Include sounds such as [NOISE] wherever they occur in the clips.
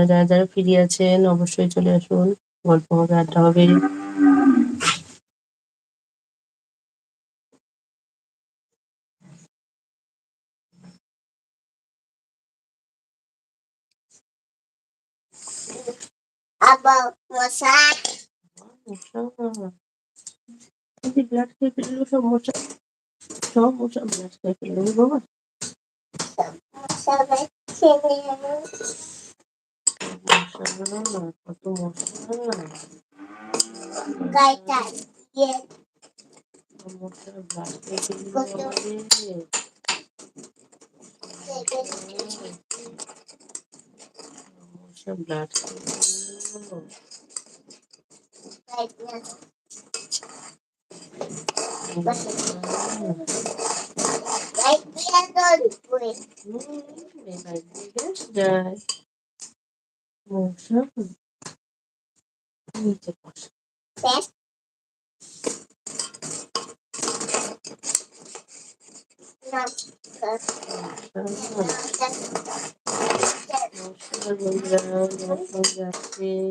যারা যারা ফিরে আছেন অবশ্যই চলে আসুন। গল্প হবে আড্ডা হবে। ব্লাড খেয়ে ফেলল সব মশা। সব মশা ব্লাড খেয়ে ফেলল বাবা গাইটা ইয়ে মশা ব্লাড খেয়ে ফেললো আমাদের মশা ব্লাড খেয়ে ফেললো গাইটা গাইটা দল পুরে এবার গ্যাস যায়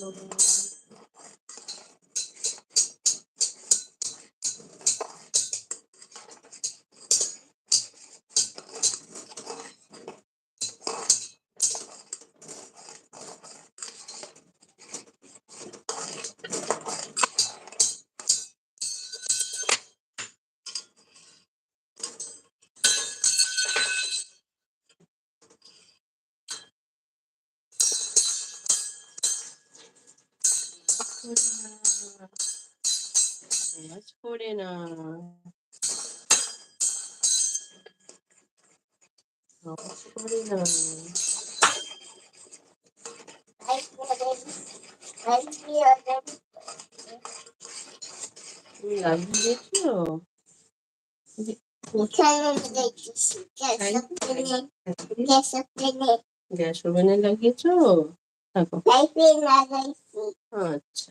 মশা শেষ না পড়ে না দিয়েছ গ্যাস ওভেনে লাগিয়েছো আচ্ছা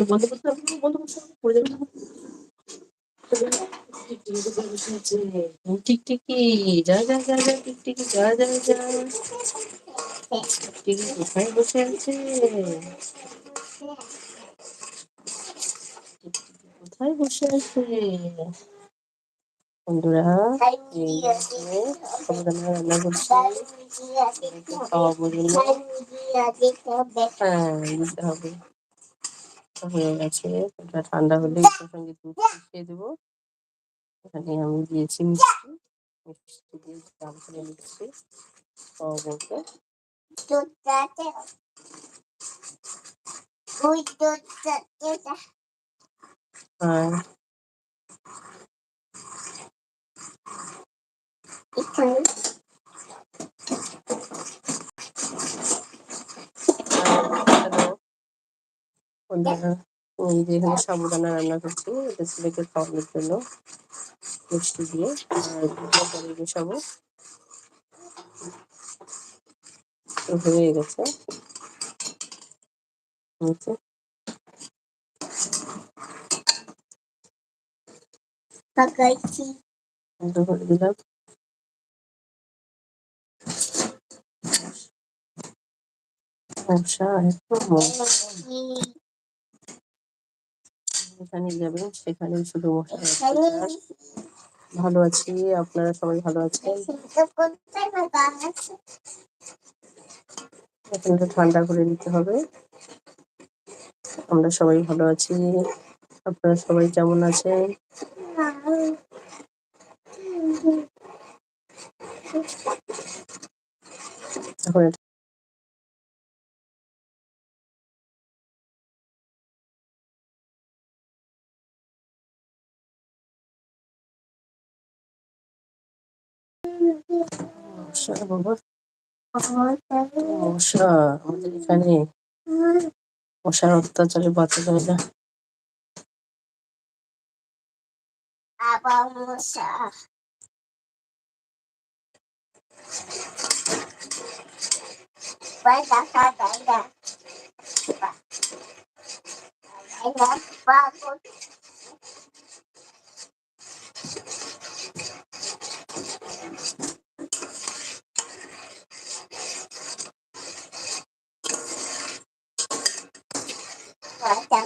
তো বন্ধ করতে হবে বন্ধ করতে হবে পড়ে যাবে টিকটিকি যা যা যা যা টিকটিকি যা যা যা টিকটিকি কোথায় বসে আছে কোথায় বসে আছে বন্ধুরা রান্না করছি খাওয়াবো জন্য হ্যাঁ দিতে হবে হয়ে গেছে। ওটা ঠান্ডা হলে ওটার সঙ্গে দুধ মিশিয়ে দেবো। এখানে আমি দিয়েছি মিষ্টি। মিষ্টি দিয়ে জাম করে নিচ্ছি। খাওয়াবো হ্যাঁ। হ্যালো বন্ধুরা এই যে এখানে সাবুদানা রান্না করছি এটা ছেলেকে খাওয়ানোর জন্য মিষ্টি দিয়ে আর পরে মেশাবো। হয়ে গেছে। দিলাম। মশা এত মশা যেখানে যাবেন সেখানে শুধু ভালো আছি আপনারা সবাই ভালো আছেন? এখানটা ঠান্ডা করে নিতে হবে। আমরা সবাই ভালো আছি। আপনারা সবাই কেমন আছেন? এখন মশা বাবা মশা আমাদের এখানে মশার অত্যাচারে বাঁচা যায় না আবার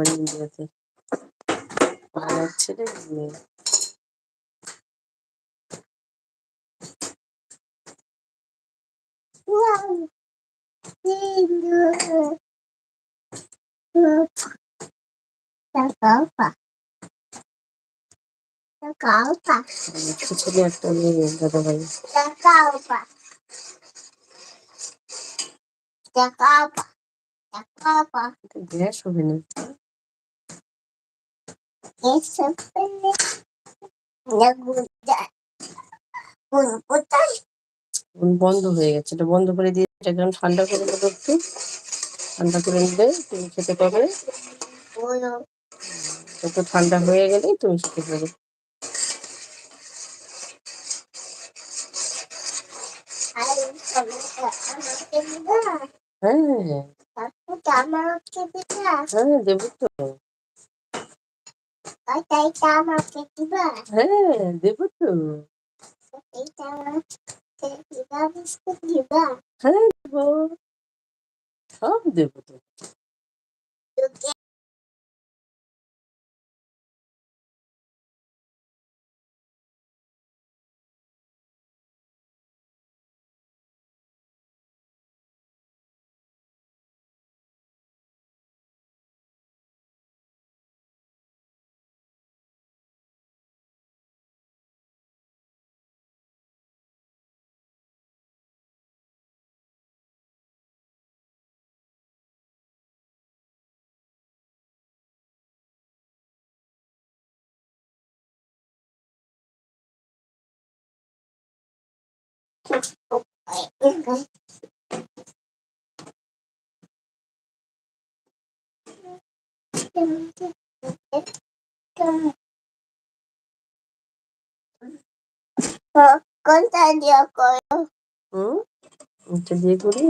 মশা বাবা মানে ইন্ডিয়াতে আমার ছেলে মেয়ে Wow. Calpa. Calpa. একটা ছেলে একটা মেয়ে দাদা ভাই Calpa. Calpa. Calpa. গ্যাস হবে না বন্ধ হয়ে গেছে। এটা বন্ধ করে দিয়ে এটা একদম ঠান্ডা করে দেবো একটু। ঠান্ডা করে নিলে তুমি খেতে পাবে। একটু ঠান্ডা হয়ে গেলেই তুমি খেতে পাবে। হ্যাঁ। হ্যাঁ দেবো তো। এইটা আমাকে দিবা হ্যাঁ দেবো তো দিয়ে করো।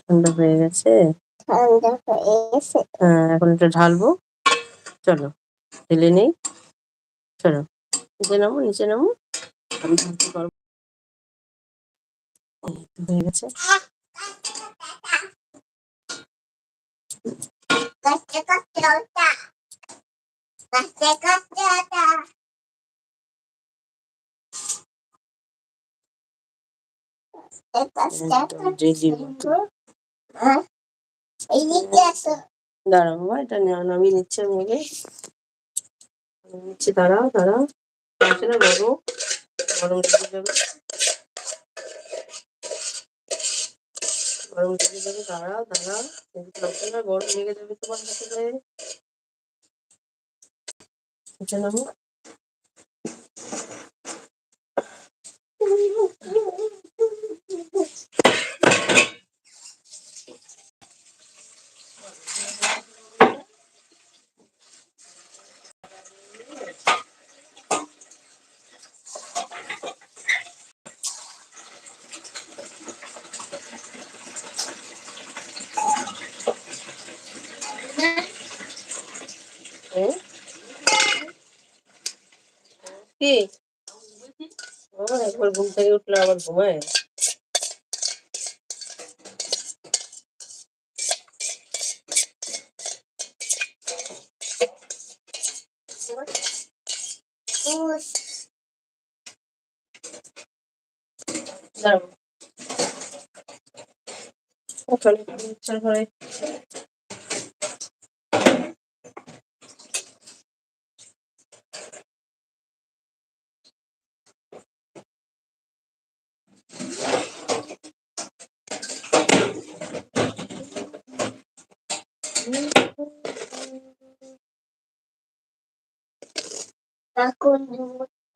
ঠান্ডা হয়ে গেছে ঠান্ডা হয়ে এখন ঢালবো চলো ঢেলে নেই চলো নিচে নামো নিচে নামো আমি ঢালতে পারব এই তো হয়ে গেছে দাঁড়াও, বাবা, এটা নামিয়ে নিচ্ছে আমাকে নিচ্ছে। দাঁড়াও দাঁড়াও। না গরম গরম লেগে যাবে গরম লেগে যাবে এদিকে আসো না গরম লেগে যাবে তোমার হাতে। গায়ে এটা নামো হুম? কি ও একবার ঘুম থেকে উঠলে আবার ঘুমায়? ওখানে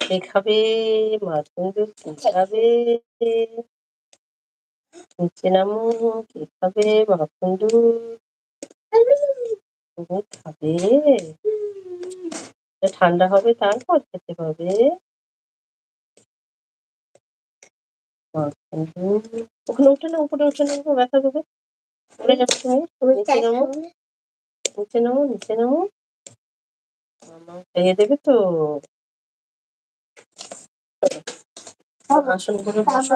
কে খাবে মাখন কে খাবে নিচে নামো কে খাবে দুধ খাবে ঠান্ডা হবে তারপর খেতে হবে। ওখানে উঠে না উপরে উঠে না ব্যথা দেবে উঠে যাবে তুমি নিচে নামো। নিচে নামো নিচে নামো। মামা খেয়ে দেবে তো? আসন করে বসো।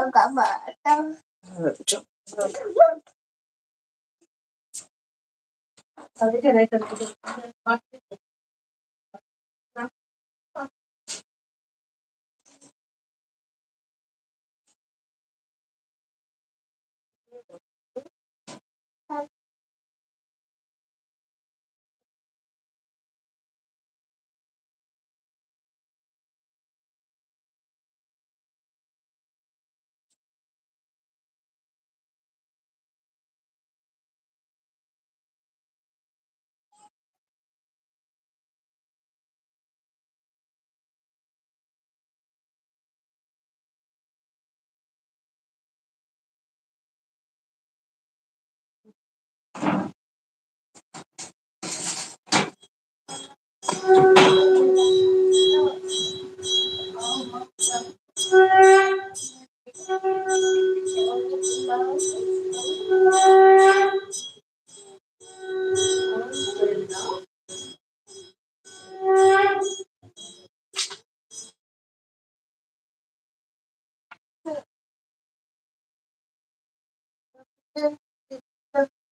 বাবা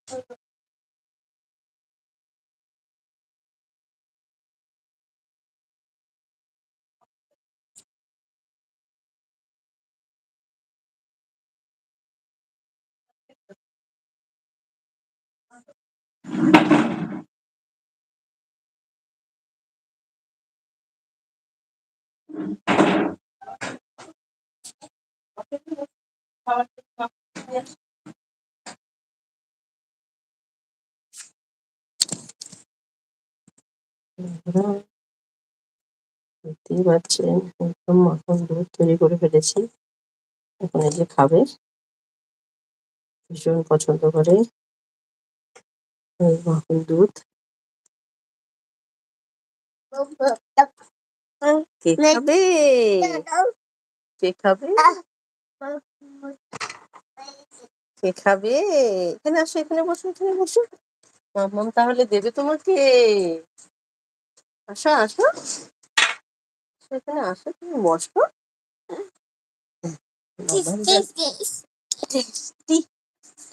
বাবা দেখতেই পাচ্ছেন, একদম মাখন দুধ তৈরি করে ফেলেছি। এখন এই যে খাবে, ভীষণ পছন্দ করে। মাখন দুধ। কে খাবে? কে খাবে? কে খাবে? এখানে আসো এখানে বসো এখানে বসো। মাম্মাম তাহলে দেবে তোমাকে। আসো আসো। এখানে আসো তুমি বসো।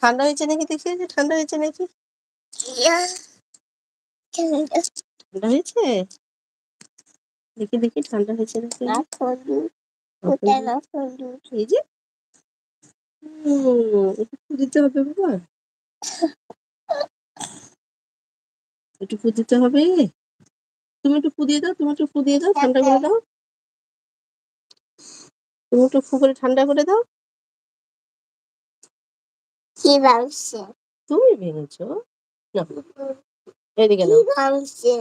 ঠান্ডা হয়েছে নাকি দেখি যে ঠান্ডা হয়েছে নাকি? ঠান্ডা হয়েছে? দেখি দেখি ঠান্ডা হয়েছে নাকি? এই যে। ফু দিতে হবে বাবা। একটু ফু দিতে হবে। তুমি একটু ফু দিয়ে দাও তুমি একটু ফু দিয়ে দাও ঠান্ডা করে দাও। তুমি একটু ফু করে ঠান্ডা করে দাও। কি ভাবছে? তুমি ভেঙেছো? না এদিকে ভাবছে?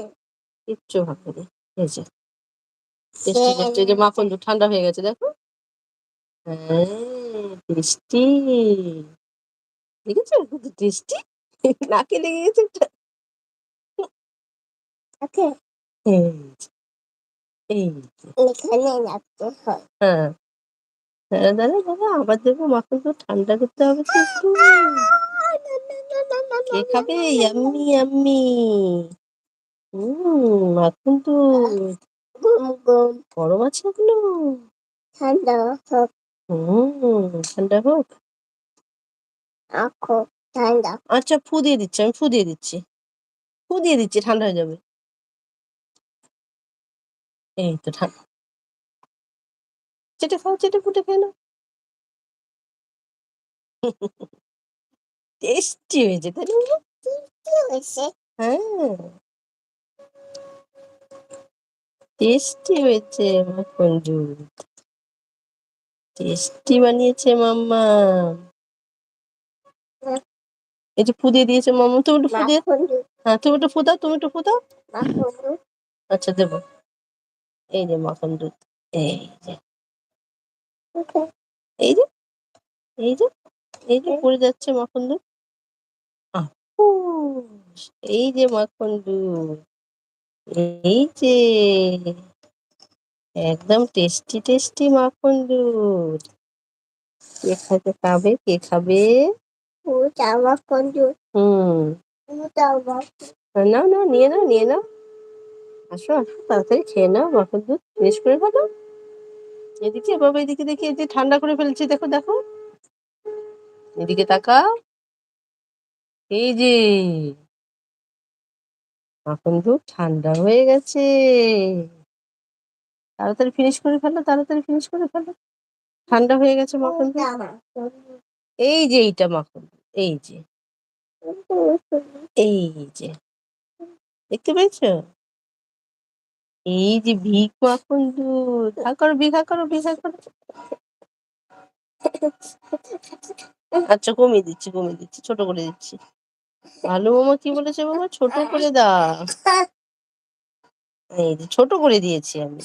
কিচ্ছু না এই যে টেস্টি টেস্টি যে মাখন ঠান্ডা হয়ে গেছে দেখো। হ্যাঁ। টেস্টি দেখেছ? কত টেস্টি। নাকে লেগে গেছে একটা। ওকে এই এই এখানে রাখতে হয়। দাদা দাদা আবার দুধ ঠান্ডা করতে হবে তো একটু। কে খাবে? Yummy yummy. হুম মাখন গুম গরম আছে এগুলো ঠান্ডা হোক। হুম ঠান্ডা হোক আখো ঠান্ডা আচ্ছা ফু দিয়ে দিচ্ছি আমি ফু দিয়ে দিচ্ছি। ফু দিয়ে দিচ্ছি ঠান্ডা হয়ে যাবে। এই তো ঠান্ডা। চেটে খাও চেটে ফুটে নাও। টেস্টি হয়েছে তাই না? হয়েছে। হ্যাঁ। টেস্টি হয়েছে মাখন দুধ টেস্টি বানিয়েছে মাম্মা। এই যে ফু দিয়ে দিয়েছে মাম্মা। তুমি একটু ফু দিয়ে মাখন দুধ হ্যাঁ তুমি একটু ফুদাও তুমি একটু ফুদাও। আচ্ছা দেবো। এই যে মাখন দুধ এই যে। এই যে এই যে এই যে পড়ে যাচ্ছে মাখন দুধ। এই যে মাখন দুধ এই যে। একদম টেস্টি টেস্টি মাখন দুধ। কে খাইতে খাবে কে খাবে? ওটা মাখন দুধ। হুম। মাখন। নাও নাও নিয়ে নাও নিয়ে নাও। আসো আসো তাড়াতাড়ি খেয়ে নাও মাখন দুধ। ফিনিশ করে ফেলো। এদিকে বাবা এদিকে দেখি এই যে ঠান্ডা করে ফেলছি দেখো দেখো। এদিকে তাকাও। এই যে। মাখন দুধ ঠান্ডা হয়ে গেছে। তাড়াতাড়ি ফিনিশ করে ফেলো তাড়াতাড়ি ফিনিশ করে ফেলো ঠান্ডা হয়ে গেছে মাখন এই যে এইটা মাখন এই যে। এই যে। দেখতে পেয়েছ? এই যে ভিক মাখন দুধ। হা করো ভিঘা করো ভিঘা করো। আচ্ছা কমিয়ে দিচ্ছি কমিয়ে দিচ্ছি ছোট করে দিচ্ছি। ভালো মামা কি বলেছে বাবা? ছোট করে দাও। এই যে ছোট করে দিয়েছি আমি।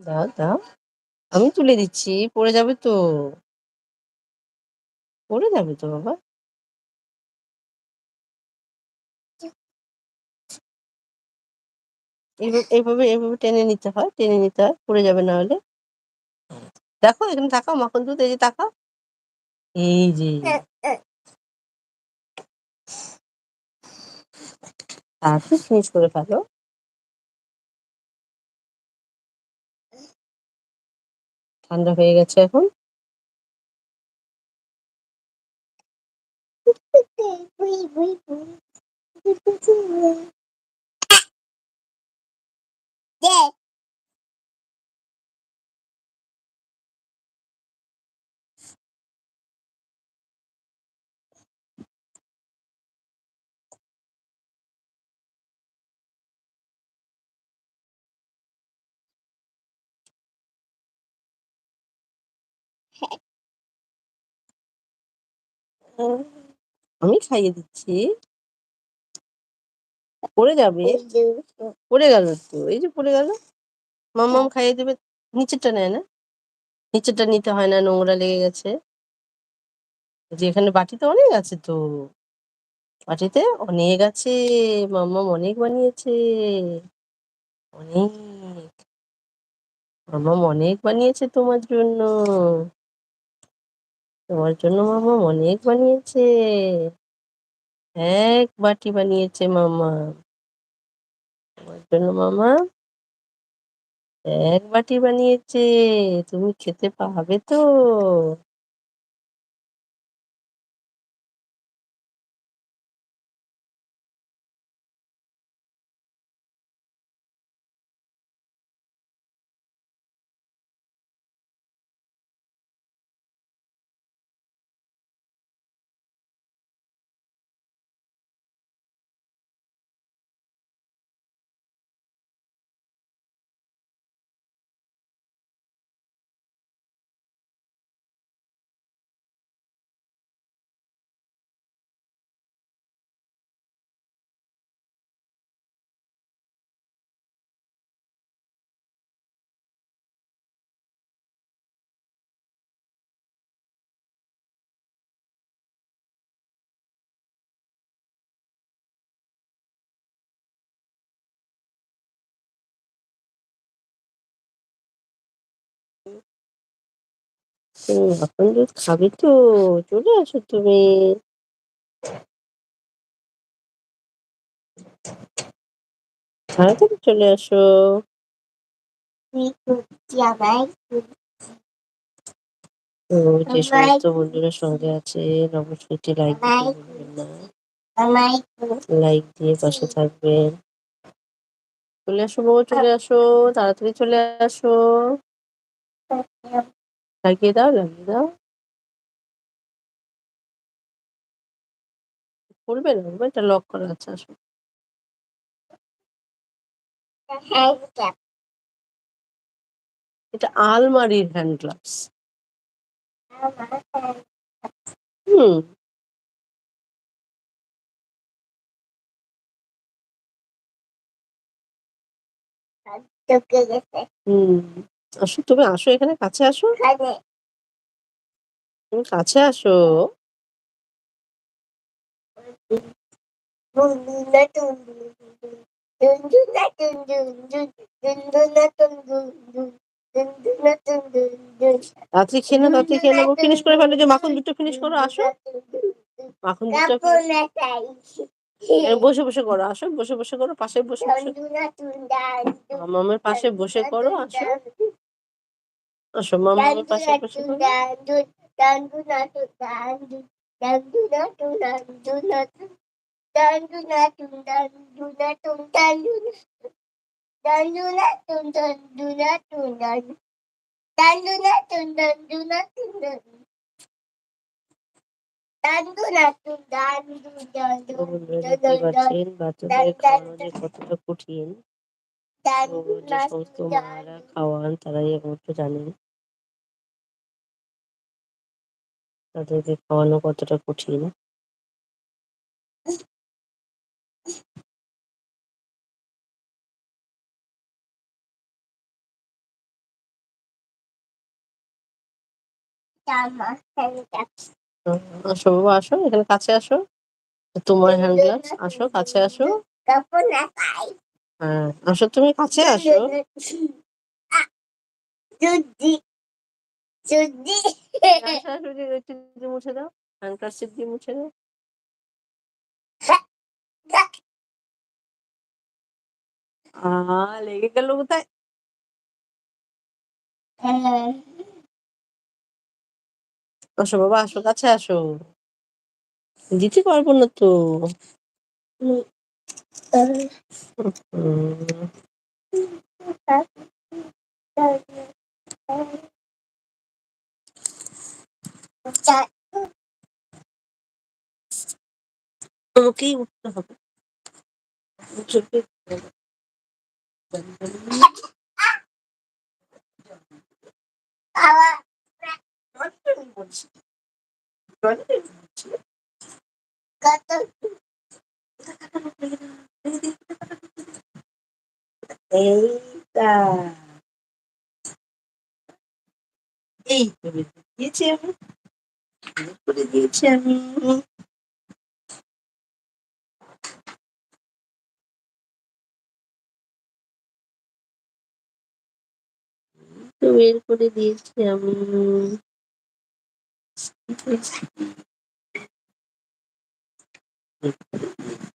দাও দাও। আমি তুলে দিচ্ছি, পড়ে যাবে তো। পড়ে যাবে তো বাবা। এইভাবে এইভাবে টেনে নিতে হয় টেনে নিতে হয় পড়ে যাবে না হলে। দেখো এখানে তাকাও মাখন দুধ এই যে তাকাও। এই যে। তাড়াতাড়ি ফিনিশ করে ফেলো। ঠান্ডা হয়ে গেছে এখন। [LAUGHS] বুই বুই বুই দে আমি খাইয়ে দিচ্ছি পড়ে যাবে? পড়ে গেল তো এই যে পড়ে গেল। মাম্মাম খাইয়ে দেবে নিচেরটা নেয় না? নিচেরটা নিতে হয় না নোংরা লেগে গেছে। যে এখানে বাটিতে অনেক আছে তো। বাটিতে অনেক আছে মাম্মাম অনেক বানিয়েছে। অনেক। মাম্মাম অনেক বানিয়েছে তোমার জন্য। তোমার জন্য মাম্মাম অনেক বানিয়েছে। এক বাটি বানিয়েছে মামা। তোমার জন্য মামা এক বাটি বানিয়েছে। তুমি খেতে পাবে তো। এখন দুধ খাবে তো, চলে আসো তুমি। তাড়াতাড়ি চলে আসো। যে সমস্ত বন্ধুরা সঙ্গে আছেন অবশ্যই একটি লাইক দিতে লাইক দিয়ে পাশে থাকবেন। চলে আসো বাবা চলে আসো, তাড়াতাড়ি চলে আসো। লাগিয়ে দাও লাগিয়ে দাও খুলবে না খুলবে এটা লক করা আছে, আসো। হ্যান্ড ক্যাপ এটা আলমারির হ্যান্ড গ্লাভস আমার হ্যান্ড হুম। ঢুকে গেছে হুম। আসো তুমি আসো এখানে কাছে আসো। তুমি কাছে আসো। রাত্রি খেয়ে না রাত্রি খেয়ে নেব ফিনিশ করে ফেলো যে মাখন দুটো ফিনিশ করো আসো। মাখন দুটো বসে বসে করো আসো বসে বসে করো পাশে বসে বসে। মামামের পাশে বসে করো আসো। আসো মামামের পাশে বসে করো তো বন্ধুরা দেখতে পাচ্ছেন বাচ্চাদের খাওয়ানো যে কতটা কঠিন যে সমস্ত খাওয়ান তারাই একমাত্র জানেন। তাদেরকে খাওয়ানো কতটা কঠিন? তো আসো বাবা আসো এখানে কাছে আসো। তোমার হ্যান্ড গ্লাভস আসো কাছে আসো। কাপড় না পাই। হ্যাঁ আসো তুমি কাছে আসো। যদি যদি। আসো, আসো, যে একটু দিয়ে মুছে দাও হ্যান্ড কার্সিপ দিয়ে মুছে দাও। আ লেগে গেল কোথায়? আসো বাবা আসো কাছে আসো। দিতে পারব না তো। উম, তোমাকেই উঠতে হবে চোখে এইটা এই করে দিয়েছি আমি করে দিয়েছি তো বের করে দিয়েছি আমি।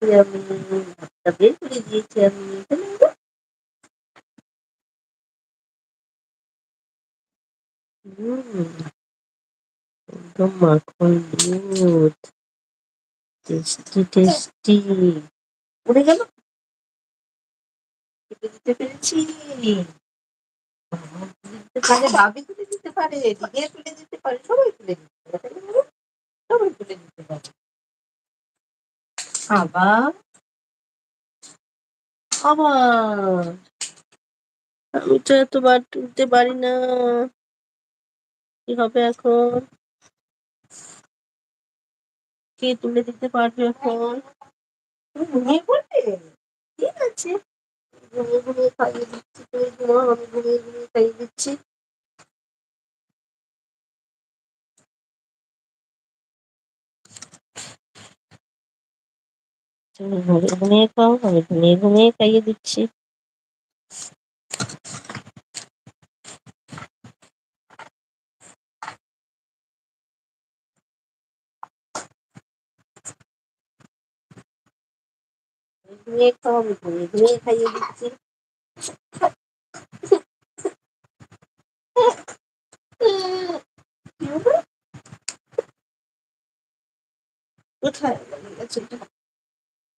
আমি ভাতটা বের করে দিয়েছি আমি হুম একদম মাখন দুধ টেস্টি টেস্টি উড়ে গেল দিতে পেরেছি দিতে পারে বাবি তুলে দিতে পারে দিদি তুলে দিতে পারে সবাই তুলে দিতে পারে সবাই তুলে দিতে পারে আবার আবার আমি তো এতবার তুলতে পারি না। কি হবে এখন? কে তুলে দিতে পারবে এখন? ঘুমিয়ে পড়বে ঠিক আছে। ঘুমিয়ে ঘুমিয়ে খাইয়ে দিচ্ছি, তুমি ঘুমাও, আমি ঘুমিয়ে ঘুমিয়ে খাইয়ে দিচ্ছি। ঘুমিয়ে ঘুমিয়ে খাও আমি ঘুমিয়ে ঘুমিয়ে খাইয়ে দিচ্ছি ঘুমিয়ে খাও আমি ঘুমিয়ে ঘুমিয়ে খাইয়ে দিচ্ছি কোথায়?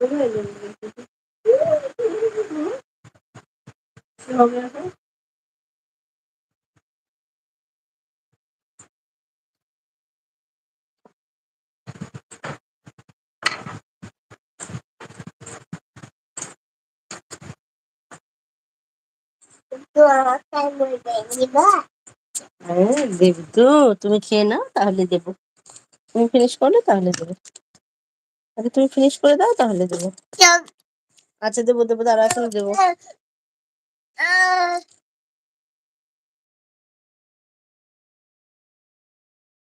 লেগে গেছে এটা? কোথায় লেগে গেছে এটা? কি হবে এখন তো আমাকে বলবে দিবা হ্যাঁ দেবো তো তুমি খেয়ে নাও তাহলে দেবো তুমি ফিনিশ করলে তাহলে দেবো আগে তুমি ফিনিশ করে দাও তাহলে দেবো। আচ্ছা দেবো দেবো দাঁড়া এখন দেবো।